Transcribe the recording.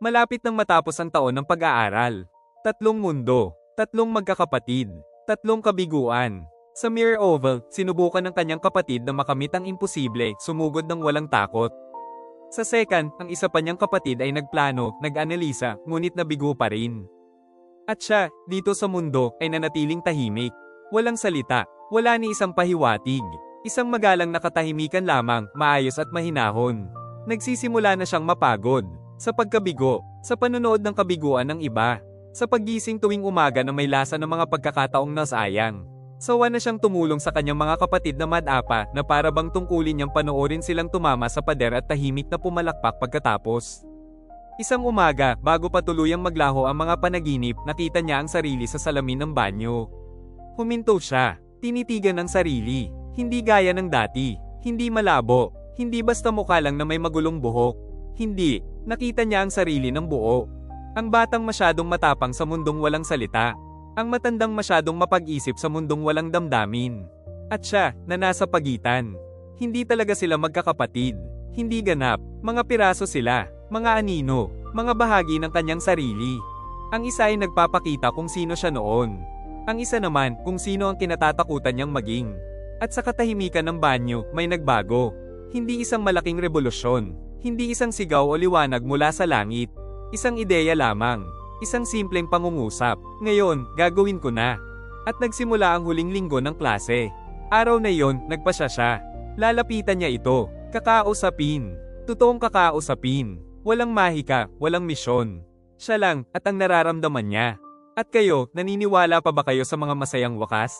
Malapit nang matapos ang taon ng pag-aaral. Tatlong mundo, tatlong magkakapatid, tatlong kabiguan. Sa Mirror Oval, sinubukan ng kanyang kapatid na makamit ang imposible, sumugod ng walang takot. Sa second, ang isa pa niyang kapatid ay nagplano, nag-analisa, ngunit nabigo pa rin. At siya, dito sa mundo, ay nanatiling tahimik. Walang salita, wala ni isang pahiwatig. Isang magalang na katahimikan lamang, maayos at mahinahon. Nagsisimula na siyang mapagod. Sa pagkabigo, sa panunood ng kabiguan ng iba. Sa paggising tuwing umaga na may lasa ng mga pagkakataong nasayang. Sawa na siyang tumulong sa kanyang mga kapatid na madapa na para bang tungkulin niyang panoorin silang tumama sa pader at tahimik na pumalakpak pagkatapos. Isang umaga, bago pa tuluyang maglaho ang mga panaginip, nakita niya ang sarili sa salamin ng banyo. Huminto siya, tinitigan ng sarili, hindi gaya ng dati, hindi malabo, hindi basta mukha lang na may magulong buhok. Hindi, nakita niya ang sarili ng buo. Ang batang masyadong matapang sa mundong walang salita. Ang matandang masyadong mapag-isip sa mundong walang damdamin. At siya, na nasa pagitan. Hindi talaga sila magkakapatid. Hindi ganap, mga piraso sila, mga anino, mga bahagi ng kanyang sarili. Ang isa ay nagpapakita kung sino siya noon. Ang isa naman kung sino ang kinatatakutan niyang maging. At sa katahimikan ng banyo, may nagbago. Hindi isang malaking revolusyon. Hindi isang sigaw o liwanag mula sa langit. Isang ideya lamang. Isang simpleng pangungusap. Ngayon, gagawin ko na. At nagsimula ang huling linggo ng klase. Araw na yon, nagpasya siya. Lalapitan niya ito. Kakausapin. Totoong kakausapin. Walang mahika, walang misyon. Siya lang, at ang nararamdaman niya. At kayo, naniniwala pa ba kayo sa mga masayang wakas?